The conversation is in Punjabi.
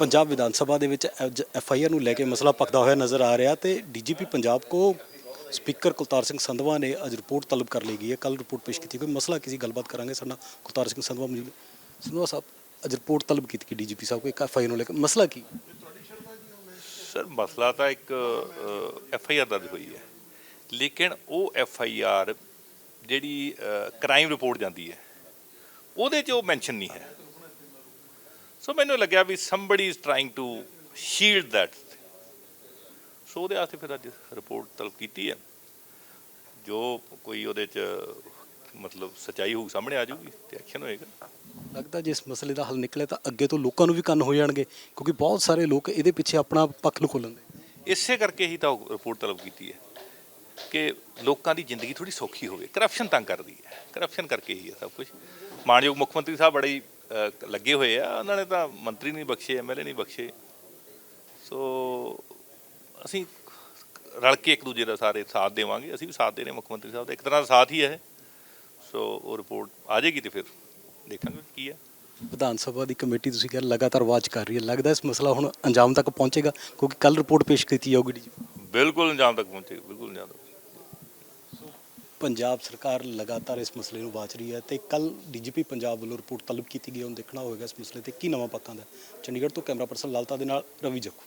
ਪੰਜਾਬ ਵਿਧਾਨ ਸਭਾ ਦੇ ਵਿੱਚ ਐਫ ਆਈ ਆਰ ਨੂੰ ਲੈ ਕੇ ਮਸਲਾ ਪੱਕਦਾ ਹੋਇਆ ਨਜ਼ਰ ਆ ਰਿਹਾ ਤੇ ਡੀਜੀਪੀ ਪੰਜਾਬ ਕੋ ਸਪੀਕਰ ਕੁਲਤਾਰ ਸਿੰਘ ਸੰਧਵਾ ਨੇ ਅੱਜ ਰਿਪੋਰਟ ਤਲਬ ਕਰ ਲਈ ਗਈ ਹੈ। ਕੱਲ ਰਿਪੋਰਟ ਪੇਸ਼ ਕੀਤੀ ਕੋਈ ਮਸਲਾ, ਕਿਸੇ ਗੱਲਬਾਤ ਕਰਾਂਗੇ? ਸਾਡਾ ਕੁਲਤਾਰ ਸਿੰਘ ਸੰਧਵਾ ਮੌਜੂਦ ਸੰਧਵਾ ਸਾਹਿਬ, ਅੱਜ ਰਿਪੋਰਟ ਤਲਬ ਕੀਤੀ ਕਿ ਡੀਜੀਪੀ ਸਾਹਿਬ ਕੋ, ਇੱਕ ਐਫ ਆਈ ਆਰ ਨੂੰ ਲੈ ਕੇ। ਮਸਲਾ ਕੀ? ਸਰ, ਮਸਲਾ ਤਾਂ ਇੱਕ ਐਫ ਆਈ ਆਰ ਦਰਜ ਹੋਈ ਹੈ। ਲੇਕਿਨ ਉਹ ਐਫ ਆਈ ਆਰ ਜਿਹੜੀ ਕ੍ਰਾਈਮ ਰਿਪੋਰਟ ਜਾਂਦੀ ਹੈ, ਉਹਦੇ 'ਚ ਉਹ ਮੈਂਸ਼ਨ ਨਹੀਂ ਹੈ। ਸੋ ਮੈਨੂੰ ਲੱਗਿਆ ਵੀ somebody is trying to shield that ਸੋ ਉਹਦੇ ਵਾਸਤੇ ਫਿਰ ਅੱਜ ਰਿਪੋਰਟ ਤਲਬ ਕੀਤੀ ਹੈ। ਜੋ ਕੋਈ ਉਹਦੇ 'ਚ ਮਤਲਬ ਸਚਾਈ ਹੋਊ ਸਾਹਮਣੇ ਆ ਜਾਊਗੀ ਤੇ ਐਕਸ਼ਨ ਹੋਏਗਾ। ਲੱਗਦਾ ਜੇ ਇਸ ਮਸਲੇ ਦਾ ਹੱਲ ਨਿਕਲੇ ਤਾਂ ਅੱਗੇ ਤੋਂ ਲੋਕਾਂ ਨੂੰ ਵੀ ਕੰਨ ਹੋ ਜਾਣਗੇ ਕਿਉਂਕਿ ਬਹੁਤ ਸਾਰੇ ਲੋਕ ਇਹਦੇ ਪਿੱਛੇ ਆਪਣਾ ਪੱਖ ਲੁਕੋਲਣ ਦੇ। ਇਸੇ ਕਰਕੇ ਹੀ ਤਾਂ ਰਿਪੋਰਟ ਤਲਬ ਕੀਤੀ ਹੈ ਕਿ ਲੋਕਾਂ ਦੀ ਜ਼ਿੰਦਗੀ ਥੋੜੀ ਸੌਖੀ ਹੋਵੇ ਕਰਪਸ਼ਨ ਤੰਗ ਕਰਦੀ ਹੈ। ਕਰਪਸ਼ਨ ਕਰਕੇ ਹੀ ਹੈ ਸਭ ਕੁਝ ਮਾਨਯੋਗ ਮੁੱਖ ਮੰਤਰੀ ਸਾਹਿਬ ਬੜੇ ਲੱਗੇ ਹੋਏ ਆ। ਉਹਨਾਂ ਨੇ ਤਾਂ ਮੰਤਰੀ ਨਹੀਂ ਬਖਸ਼ੇ ਐਮਐਲਏ ਨਹੀਂ ਬਖਸ਼ੇ। ਸੋ ਅਸੀਂ ਰਲ ਕੇ ਇੱਕ ਦੂਜੇ ਦਾ ਸਾਰੇ ਸਾਥ ਦੇਵਾਂਗੇ। ਅਸੀਂ ਵੀ ਸਾਥ ਦੇ ਰਹੇ ਮੁੱਖ ਮੰਤਰੀ ਸਾਹਿਬ ਦਾ। ਇੱਕ ਤਰ੍ਹਾਂ ਦਾ ਸਾਥ ਹੀ ਹੈ। ਸੋ ਉਹ ਰਿਪੋਰਟ ਆ ਜਾਏਗੀ ਤੇ ਫਿਰ ਦੇਖਾਂਗੇ ਕੀ ਹੈ ਵਿਧਾਨ ਸਭਾ ਦੀ ਕਮੇਟੀ ਤੁਸੀਂ ਕਿਹਾ ਲਗਾਤਾਰ ਵਾਚ ਕਰ ਰਹੀ ਹੈ। ਲੱਗਦਾ ਇਸ ਮਸਲਾ ਹੁਣ ਅੰਜਾਮ ਤੱਕ ਪਹੁੰਚੇਗਾ ਕਿਉਂਕਿ ਕੱਲ ਰਿਪੋਰਟ ਪੇਸ਼ ਕੀਤੀ ਜਾਊਗੀ ਡੀਜੀਪੀ ਬਿਲਕੁਲ ਅੰਜਾਮ ਤੱਕ ਪਹੁੰਚੇ ਬਿਲਕੁਲ ਅੰਜਾਮ ਤੱਕ ਪੰਜਾਬ ਸਰਕਾਰ ਲਗਾਤਾਰ ਇਸ ਮਸਲੇ ਨੂੰ ਵਾਚ ਰਹੀ ਹੈ ਤੇ ਕੱਲ ਡੀਜੀਪੀ ਪੰਜਾਬ ਵੱਲੋਂ ਰਿਪੋਰਟ ਤਲਬ ਕੀਤੀ ਗਈ ਹੈ। ਹੁਣ ਦੇਖਣਾ ਹੋਵੇਗਾ ਇਸ ਮਸਲੇ ਤੇ ਕੀ ਨਵਾਂ ਪੱਖਾਂ ਦਾ। ਚੰਡੀਗੜ੍ਹ ਤੋਂ ਕੈਮਰਾ ਪਰਸਨ ਲਾਲਤਾ ਦੇ ਨਾਲ ਰਵੀ ਜੱਖੂ।